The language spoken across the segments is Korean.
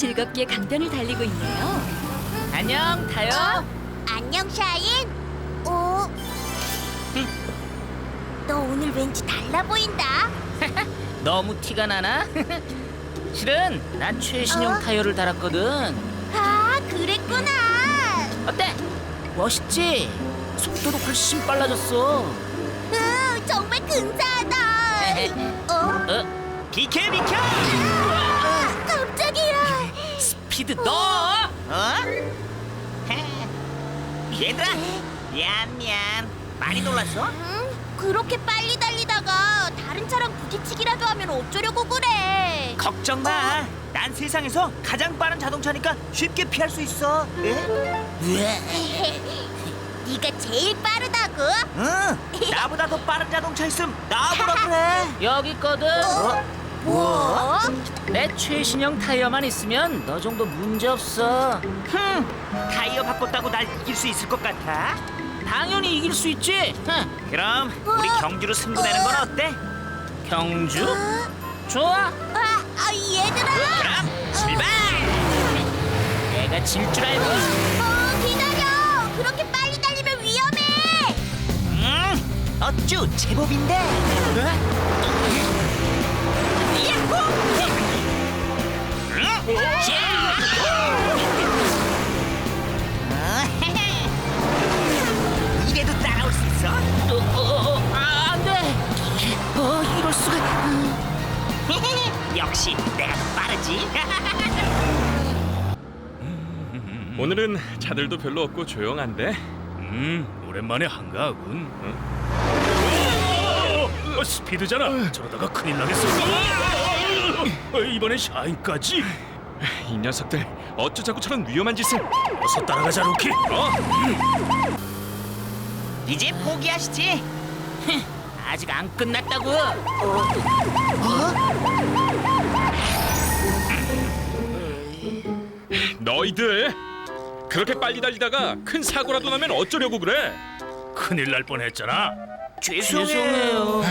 즐겁게 강변을 달리고 있네요. 안녕 타요. 어? 안녕 샤인. 어? 너 오늘 왠지 달라 보인다. 너무 티가 나나? 실은 난 최신형 어? 타이어를 달았거든. 아, 그랬구나. 어때? 멋있지? 속도도 훨씬 빨라졌어. 으, 정말 근사하다. 어? 어? 비켜 비켜! 스피드 너! 어? 얘들아 미안 미안 많이 놀랐어? 응? 그렇게 빨리 달리다가 다른 차랑 부딪히기라도 하면 어쩌려고 그래? 걱정 마. 난 세상에서 가장 빠른 자동차니까 쉽게 피할 수 있어. 예? 네가 제일 빠르다고? 응. 나보다 더 빠른 자동차 있음 나보라 그래. 여기 있거든. 어? 뭐? 내 최신형 타이어만 있으면 너 정도 문제 없어. 흠. 타이어 바꿨다고 날 이길 수 있을 것 같아? 당연히 이길 수 있지. 흥. 그럼 우리 경주로 승부 내는 건 어때? 경주? 좋아. 아, 아, 얘들아! 그럼 출발. 내가 질 줄 알고. 어, 기다려! 그렇게 빨리 달리면 위험해! 음. 어쭈 제법인데. 이래도 따라올 수 있어? 어, 어, 어, 아, 안 돼. 어, 이럴 수가. 역시 내가 더 빠르지. 오늘은 차들도 별로 없고 조용한데 음, 오랜만에 한가하군. 어, 스피드잖아. 저러다가 큰일 나겠어. 어, 이번엔 샤인까지. 이 녀석들 어쩌 자꾸 저런 위험한 짓을 어서 따라가자, 로키. 어? 이제 포기하시지. 아직 안 끝났다고. 너희들 그렇게 빨리 달리다가 큰 사고라도 나면 어쩌려고 그래 큰일 날 뻔했잖아. 죄송해요.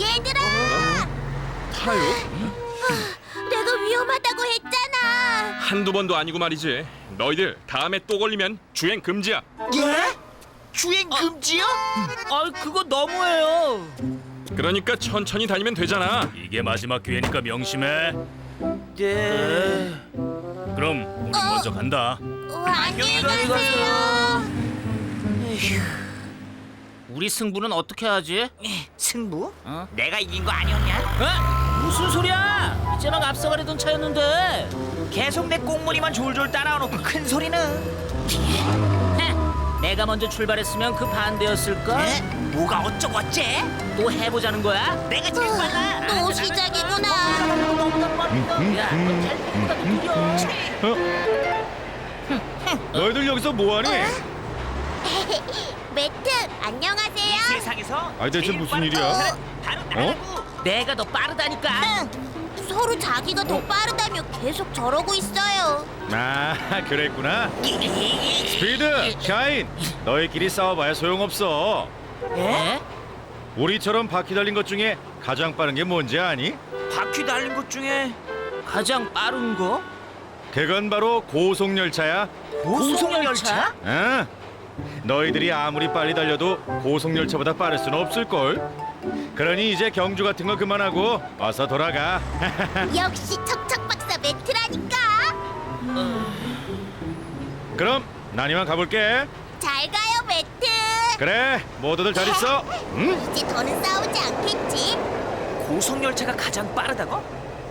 얘들아! 타요? 내가 위험하다고 했잖아! 한두 번도 아니고 말이지 너희들 다음에 또 걸리면 주행 금지야 예? 주행 금지요? 아, 그거 너무해요. 그러니까 천천히 다니면 되잖아 이게 마지막 기회니까 명심해. 네. 그럼 우리 먼저 간다. 어, 안녕히 가세요. 우리 승부는 어떻게 하지? 승부? 어? 내가 이긴 거 아니었냐? 어? 무슨 소리야? 이제 막 앞서가려던 차였는데. 계속 내 꽁무니만 졸졸 따라와놓고 큰 소리는. 헤, 내가 먼저 출발했으면 그 반대였을까? 에? 뭐가 어쩌고 어째? 또 해보자는 거야? 내가 제일 빨라. 또 시작이구나. 야, 너잘 보다 느려. 너희들 여기서 뭐하니? 매트, 안녕하세요. 세상에서 아니, 대체 제일 무슨 빠른 일이야? 자동차는 바로 나라고. 내가 더 빠르다니까. 서로 자기가 더 빠르다며 계속 저러고 있어요. 아, 그랬구나. 스피드, 샤인, 너희끼리 싸워봐야 소용없어. 예? 우리처럼 바퀴 달린 것 중에 가장 빠른 게 뭔지 아니? 바퀴 달린 것 중에 가장 빠른 거? 그건 바로 고속 열차야. 고속 열차? 응. 너희들이 아무리 빨리 달려도 고속 열차보다 빠를 수는 없을 걸. 그러니 이제 경주 같은 거 그만하고 어서 돌아가. 역시 척척 박사 매트라니까. 그럼 난 이만 가볼게. 잘 가요, 매트. 그래, 모두들 잘 있어. 응? 이제 더는 싸우지 않겠지? 고속 열차가 가장 빠르다고?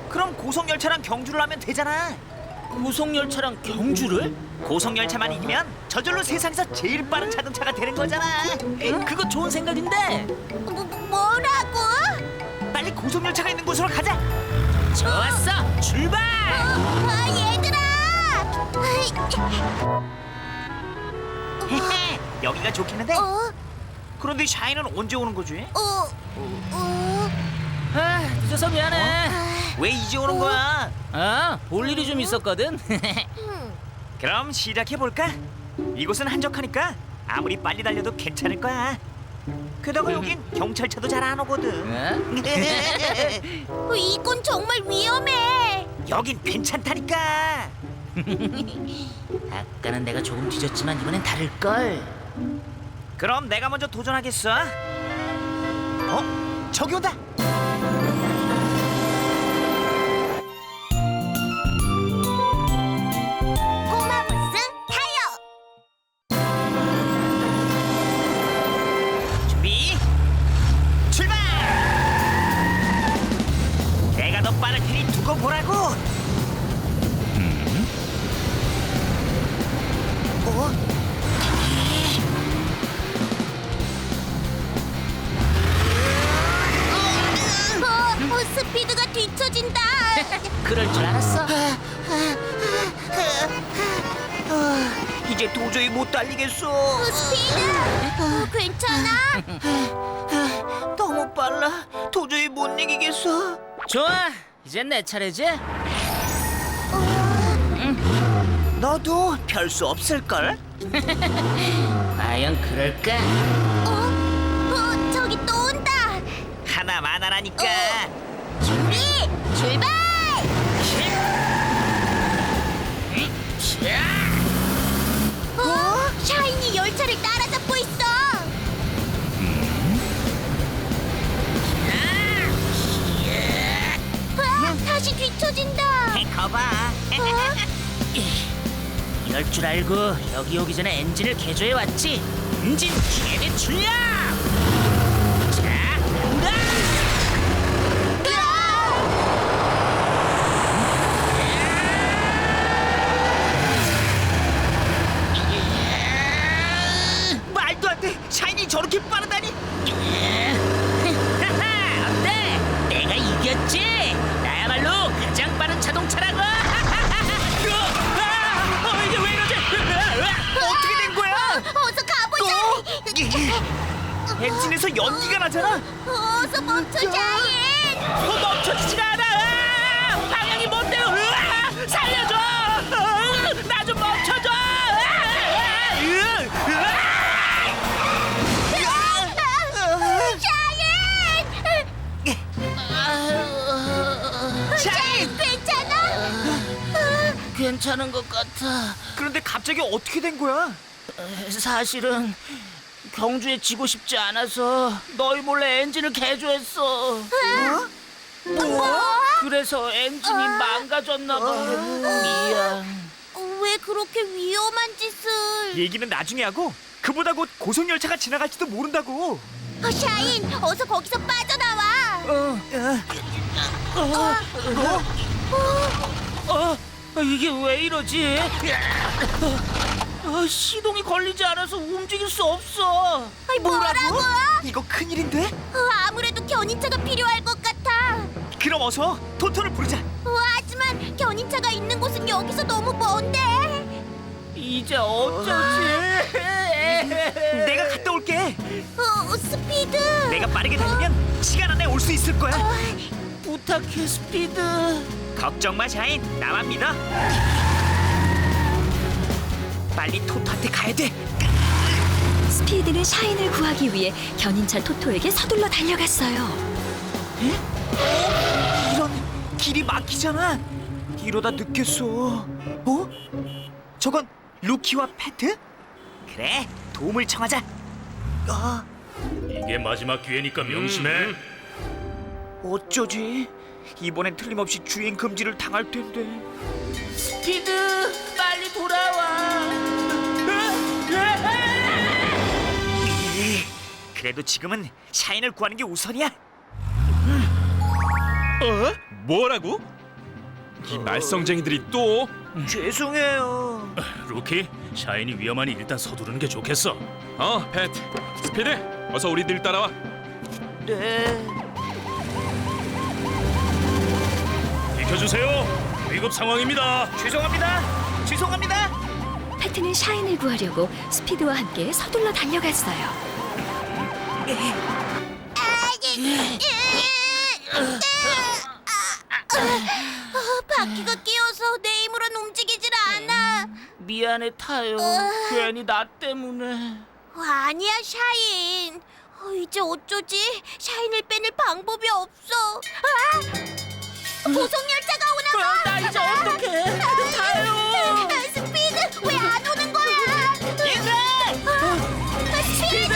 그럼 고속 열차랑 경주를 하면 되잖아. 고속 열차랑 경주를? 고속 열차만 이기면 저절로 세상에서 제일 빠른 자동차가 되는 거잖아. 그거 좋은 생각인데. 뭐, 뭐라고? 빨리 고속 열차가 있는 곳으로 가자. 좋았어, 출발. 아, 얘들아! 아이, 여기가 좋겠는데? 어, 그런데 샤이는 언제 오는 거지? 어, 어, 아, 늦어서 미안해. 왜 이제 오는 거야? 아, 볼 일이 좀 있었거든. 음. 그럼 시작해 볼까? 이곳은 한적하니까 아무리 빨리 달려도 괜찮을 거야. 게다가 여긴 경찰차도 잘 안 오거든. 어? 어, 이건 정말 위험해. 여긴 괜찮다니까. 아까는 내가 조금 뒤졌지만 이번엔 다를 걸. 그럼 내가 먼저 도전하겠어. 어? 저기 온다. 그럴 줄 알았어. 이제 도저히 못 달리겠어. 어, 스피드, 어, 괜찮아? 너무 빨라. 도저히 못 이기겠어. 좋아. 이젠 내 차례지? 너도 별 수 없을 걸. 과연 그럴까? 어, 어, 저기 또 온다. 하나만 하라니까. 준비, 출발! 알고 여기 오기 전에 엔진을 개조해 왔지. 엔진 최대 출력! 자, 간다! 말도 안 돼. 샤이니 저렇게 빠르 괜찮은 것 같아. 그런데 갑자기 어떻게 된 거야? 사실은 경주에 지고 싶지 않아서 너희 몰래 엔진을 개조했어. 뭐? 그래서 엔진이 망가졌나 봐. 미안. 어, 왜 그렇게 위험한 짓을? 얘기는 나중에 하고 그보다 곧 고속 열차가 지나갈지도 모른다고. 어, 샤인, 어서 거기서 빠져나와. 어, 이게 왜 이러지? 어, 시동이 걸리지 않아서 움직일 수 없어. 아이, 뭐라고? 이거 큰일인데? 어, 아무래도 견인차가 필요할 것 같아. 그럼 어서 토토를 부르자. 어, 하지만 견인차가 있는 곳은 여기서 너무 먼데. 이제 어쩌지? 내가 갔다 올게. 어, 스피드. 내가 빠르게 달리면 시간 안에 올 수 있을 거야. 부탁해 스피드. 걱정 마, 샤인. 나만 믿어. 빨리 토토한테 가야 돼. 스피드는 샤인을 구하기 위해 견인차 토토에게 서둘러 달려갔어요. 이런 길이 막히잖아. 이러다 늦겠어. 어? 저건 루키와 패트? 그래, 도움을 청하자. 아, 이게 마지막 기회니까 명심해. 어쩌지? 이번엔 틀림없이 주행 금지를 당할 텐데. 스피드 빨리 돌아와. 에이, 그래도 지금은 샤인을 구하는 게 우선이야. 어? 뭐라고? 이 말썽쟁이들이 또? 죄송해요. 루키, 샤인이 위험하니 일단 서두르는 게 좋겠어. 어, 팻, 스피드, 어서 우리들 따라와. 네. 비켜주세요. 위급 상황입니다. 죄송합니다. 죄송합니다. 패트는 샤인을 구하려고 스피드와 함께 서둘러 달려갔어요. 어, 바퀴가 끼어서 내 힘으론 움직이질 않아. 미안해 타요. 괜히 나 때문에. 어, 아니야, 샤인. 어, 이제 어쩌지? 샤인을 빼낼 방법이 없어. 아! 고속열차가 오나 봐. 나 이제 어떡해? 타요. 아, 스피드 왜 안 오는 거야? 얘들아! 아, 스피드!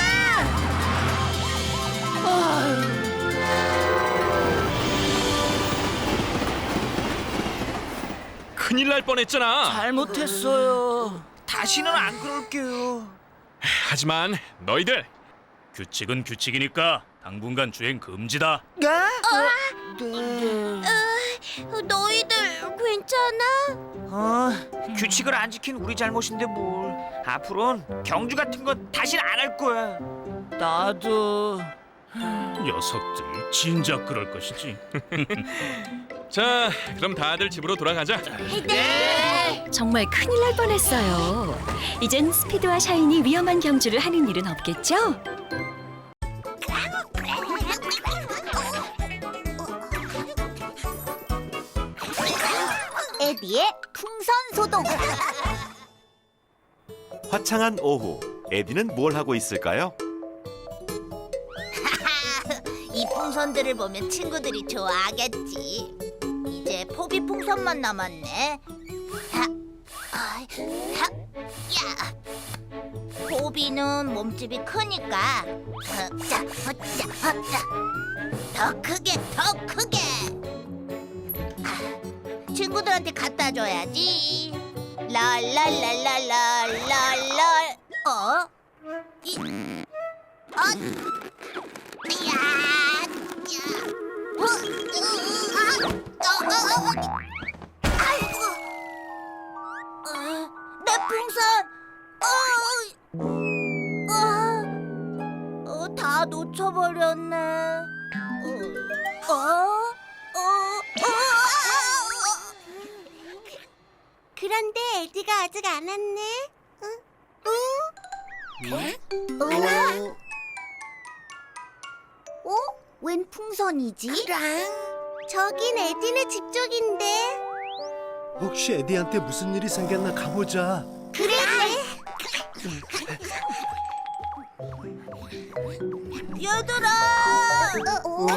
큰일 날 뻔했잖아. 잘못했어요. 다시는 안 그럴게요. 하지만 너희들 규칙은 규칙이니까 당분간 주행 금지다. 네? 어, 너희들 괜찮아? 어, 규칙을 안 지킨 우리 잘못인데 뭘. 앞으로는 경주 같은 건 다시는 안할 거야. 나도. 녀석들 진작 그럴 것이지. 자 그럼 다들 집으로 돌아가자. 네. 정말 큰일 날 뻔했어요. 이젠 스피드와 샤인이 위험한 경주를 하는 일은 없겠죠? 에디의 풍선 소동. 화창한 오후 에디는 뭘 하고 있을까요? 이 풍선들을 보면 친구들이 좋아하겠지. 이제 포비 풍선만 남았네. 하, 아, 하, 야. 포비는 몸집이 크니까 자, 자, 자, 더 크게, 더 크게. 아, 친구들한테 갖다 줘야지. 랄랄랄랄랄랄랄. 어? 이, 어? 야, 야. 어, 으, 아, 어, 어, 어. 아이고. 어, 내 풍선. 어, 어, 어, 다 놓쳐버렸네. 어, 어, 어, 그런데 에디가 아직 안 왔네. 응? 응? 어? 어? 웬 풍선이지? 저긴 에디네 집 쪽인데. 혹시 에디한테 무슨 일이 생겼나 가보자. 그래. 얘들아. 어,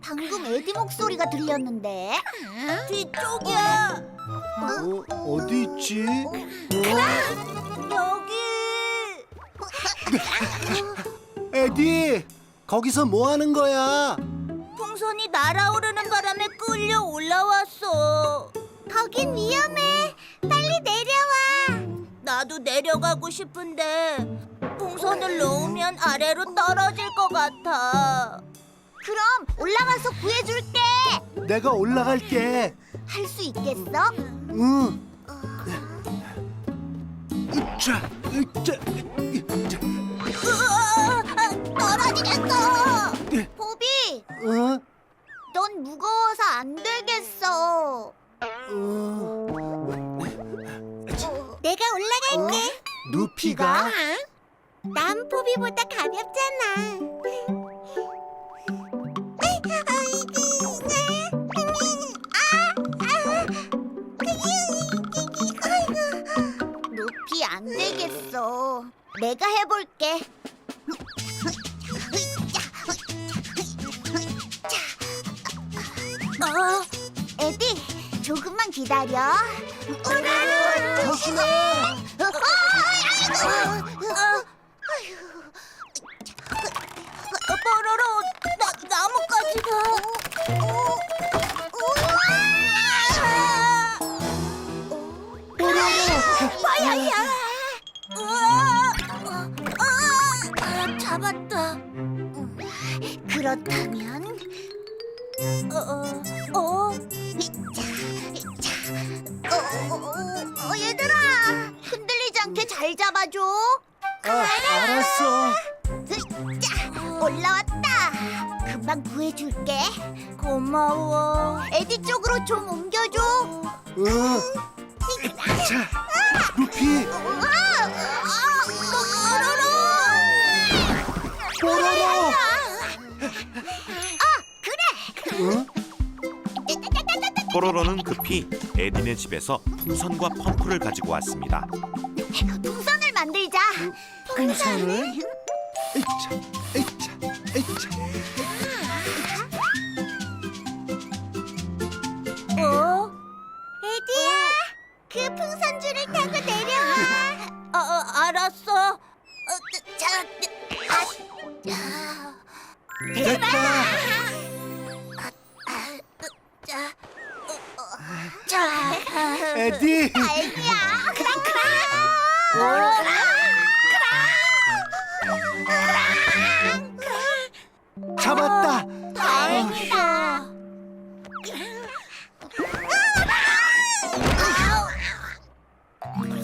방금 에디 목소리가 들렸는데. 뒤쪽이야. 어, 어디 있지? 여기. 에디, 거기서 뭐 하는 거야? 풍선이 날아오르는 바람에 끌려 올라왔어. 거긴 위험해. 빨리 내려와. 나도 내려가고 싶은데 풍선을 놓으면 아래로 떨어질 것 같아. 그럼 올라가서 구해줄게. 내가 올라갈게. 할 수 있겠어? 응. 으아, 떨어지겠어. 보비, 어? 넌 무거워서 안 되겠어. 어? 내가 올라갈게. 루피가? 난 포비보다 가볍잖아. 안 되겠어. 내가 해볼게. 어, 에디, 조금만 기다려. 조심해. 뽀로로 올라왔다. 금방 구해줄게. 고마워. 에디 쪽으로 좀 옮겨줘. 응. 자, 루피, 뽀로로. 뽀로로. 아, 그래. 응? 뽀로로는 급히 에디네 집에서 풍선과 펌프를 가지고 왔습니다. 풍선을 만들자. 풍선을? 에이 차, 잡았다. 다행이다.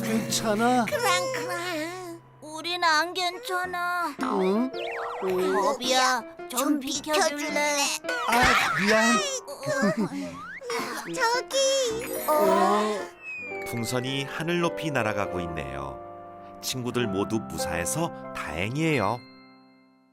괜찮아? 크랑크랑. 우린 안 괜찮아. 응? 버비야, 좀 비켜줄래? 아, 미안. 저기. 어. 풍선이 하늘 높이 날아가고 있네요. 친구들 모두 무사해서 다행이에요.